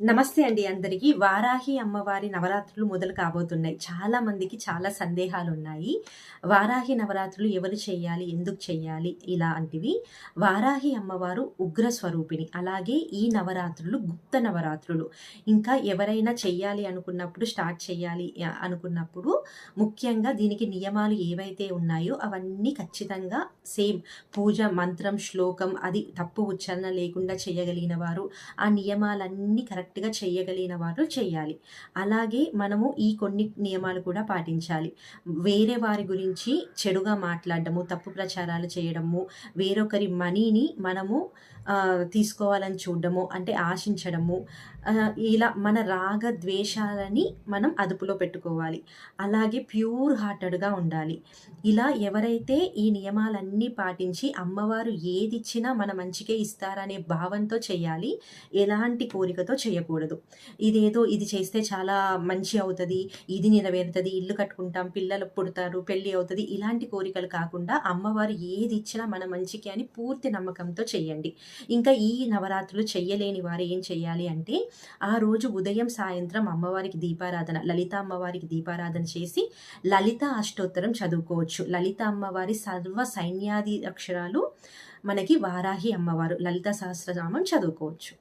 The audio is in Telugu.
నమస్తే అండి అందరికీ. వారాహి అమ్మవారి నవరాత్రులు మొదలు కాబోతున్నాయి. చాలా మందికి చాలా సందేహాలు ఉన్నాయి వారాహి నవరాత్రులు ఎవరు చేయాలి? ఎందుకు చేయాలి? ఇలాంటివి. వారాహి అమ్మవారు ఉగ్ర స్వరూపిణి. అలాగే ఈ నవరాత్రులు గుప్త నవరాత్రులు. ఇంకా ఎవరైనా చెయ్యాలి అనుకున్నప్పుడు స్టార్ట్ చేయాలి అనుకున్నప్పుడు ముఖ్యంగా దీనికి నియమాలు ఏవైతే ఉన్నాయో అవన్నీ ఖచ్చితంగా సేమ్. పూజ మంత్రం శ్లోకం అది తప్పు ఉచ్చారణ లేకుండా చేయగలిగిన వారు ఆ నియమాలన్నీ కరెక్ట్ కరెక్ట్గా చేయగలిగిన వారు చేయాలి అలాగే మనము ఈ కొన్ని నియమాలు కూడా పాటించాలి. వేరే వారి గురించి చెడుగా మాట్లాడడము తప్పు ప్రచారాలు చేయడము వేరొకరి మనీని మనము తీసుకోవాలని చూడడము అంటే ఆశించడము ఇలా మన రాగ ద్వేషాలని మనం అదుపులో పెట్టుకోవాలి. అలాగే ప్యూర్ హార్టెడ్గా ఉండాలి. ఇలా ఎవరైతే ఈ నియమాలన్నీ పాటించి అమ్మవారు ఏది ఇచ్చినా మన మంచికే ఇస్తారనే భావంతో చేయాలి ఎలాంటి కోరికతో చేయకూడదు. ఇదేదో ఇది చేస్తే చాలా మంచి అవుతుంది ఇది నెరవేరుతుంది ఇల్లు కట్టుకుంటాం పిల్లలు పుడతారు పెళ్ళి అవుతుంది ఇలాంటి కోరికలు కాకుండా అమ్మవారు ఏది ఇచ్చినా మన మంచికి అని పూర్తి నమ్మకంతో చేయండి. ఇంకా ఈ నవరాత్రులు చెయ్యలేని వారు ఏం చేయాలి అంటే ఆ రోజు ఉదయం సాయంత్రం అమ్మవారికి దీపారాధన లలిత అమ్మవారికి దీపారాధన చేసి లలిత అష్టోత్తరం చదువుకోవచ్చు. లలిత అమ్మవారి సర్వ సైన్యాది అక్షరాలు మనకి వారాహి అమ్మవారు లలిత సహస్రనామం చదువుకోవచ్చు.